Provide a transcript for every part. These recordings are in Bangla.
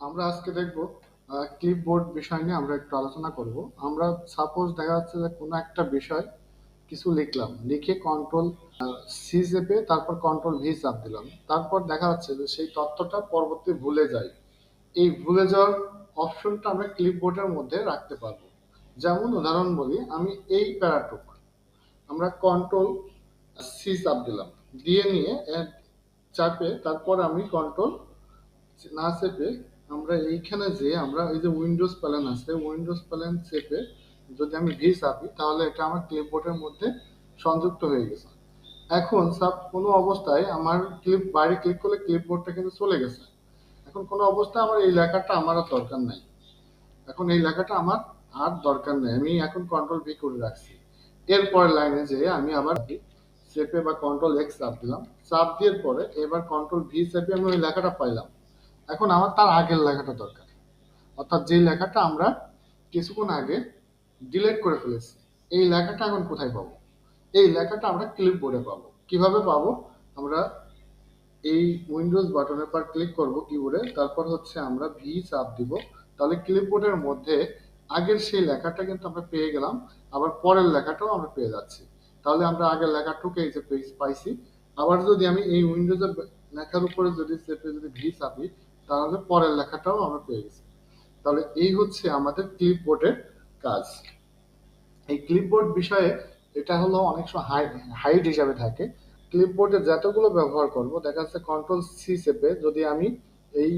আমরা আজকে দেখব ক্লিপবোর্ড বিষয় নিয়ে আমরা একটু আলোচনা করব। আমরা সাপোজ দেখা যাচ্ছে যে কোনো একটা বিষয় কিছু লিখলাম, লিখে কন্ট্রোল সি চেপে তারপর কন্ট্রোল ভি চাপ দিলাম। তারপর দেখা যাচ্ছে যে সেই তথ্যটা পরবর্তী ভুলে যায়। এই ভুলে যাওয়ার অপশনটা আমরা ক্লিপবোর্ডের মধ্যে রাখতে পারব। যেমন উদাহরণ বলি, আমি এই প্যারাটুক, আমরা কন্ট্রোল সি চাপ দিলাম। দিয়ে নিয়ে চাপে তারপর আমি কন্ট্রোল না চেপে আমরা এইখানে যে আমরা এই যে উইন্ডোজ প্যালেন আছে উইন্ডোজ প্যালেন চেপে যদি আমি ভি চাপি, তাহলে এটা আমার ক্লিপবোর্ডের মধ্যে সংযুক্ত হয়ে গেছে। এখন সাব কোনো অবস্থায় আমার ক্লিপ বাইরে ক্লিক করলে ক্লিপবোর্ডটা কিন্তু চলে গেছে। এখন কোনো অবস্থায় আমার এই লেখাটা আমার আর দরকার নাই। এখন এই লেখাটা আমার আর দরকার নেই। আমি এখন কন্ট্রোল ভি করে রাখছি। এরপর লাইনে যে আমি আবার চেপে বা কন্ট্রোল এক্স চাপ দিলাম। চাপ দিয়ে পরে এবার কন্ট্রোল ভি চেপে আমি ওই লেখাটা পাইলাম। এখন আমার তার আগের লেখাটা দরকার। অর্থাৎ যেই লেখাটা আমরা কিছুক্ষণ আগে ডিলেট করে ফেলেছি, এই লেখাটা এখন কোথায় পাবো? এই লেখাটা আমরা ক্লিপবোর্ডে পাবো। কীভাবে পাবো? আমরা এই উইন্ডোজ বাটনের পর ক্লিক করব কিবোর্ডে তারপর হচ্ছে আমরা ভি চাপ দিব। তাহলে ক্লিপবোর্ডের মধ্যে আগের সেই লেখাটা কিন্তু আমরা পেয়ে গেলাম, আবার পরের লেখাটাও আমরা পেয়ে যাচ্ছি। তাহলে আমরা আগের লেখাটুকু এই যে পাইছি। আবার যদি আমি এই উইন্ডোজের লেখার উপরে যদি চেপে যদি ভি চাপি তাহলে পরের লেখাটাও আমরা পেয়ে গেছি। তাহলে এই হচ্ছে আমাদের ক্লিপবোর্ডের কাজ। এই ক্লিপবোর্ড বিষয়ে এটা হলো অনেক সময় হাইট হিসাবে থাকে। ক্লিপবোর্ডে যতগুলো ব্যবহার করব, দেখা যাচ্ছে কন্ট্রোল সি চেপে যদি আমি এই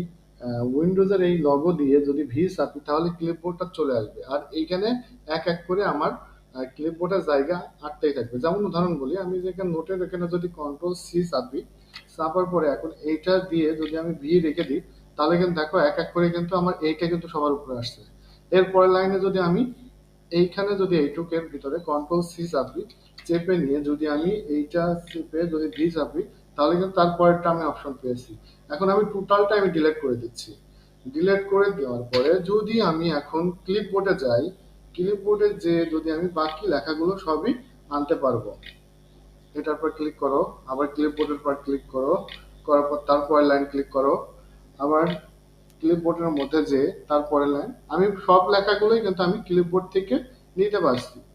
উইন্ডোজের এই লগো দিয়ে যদি ভি চাপি, তাহলে ক্লিপবোর্ডটা চলে আসবে। আর এইখানে এক এক করে আমার ক্লিপবোর্ডের জায়গা আটটাই থাকবে। যেমন উদাহরণ বলি, আমি যেখানে নোটের এখানে যদি কন্ট্রোল সি চাপি, চাপার পরে এখন এইটা দিয়ে যদি আমি ভি রেখে দিই তাহলে কিন্তু দেখো, এক এক করে কিন্তু আমার এইটা কিন্তু সবার উপরে আসছে। এরপরের লাইনে যদি আমি এইখানে যদি এইটুকের ভিতরে কন্ট্রোল সি চাপি, চেপে নিয়ে যদি আমি এইটা চেপে যদি ভি চাপি, তাহলে কিন্তু তারপরেরটা আমি অপশন পেয়েছি। এখন আমি টোটালটা আমি ডিলেট করে দিচ্ছি। ডিলেট করে দেওয়ার পরে যদি আমি এখন ক্লিপবোর্ডে যাই ক্লিপবোর্ডে যে যদি আমি বাকি লেখাগুলো সবই আনতে পারব। এটার পর ক্লিক করো, আবার ক্লিপবোর্ডের পর ক্লিক করো, করার পর তারপরে লাইন ক্লিক করো। আবার ক্লিপবোর্ডের মধ্যে যে তারপরে লাইন আমি সব লেখাগুলোই কিন্তু আমি ক্লিপবোর্ড থেকে নিতে পারছি।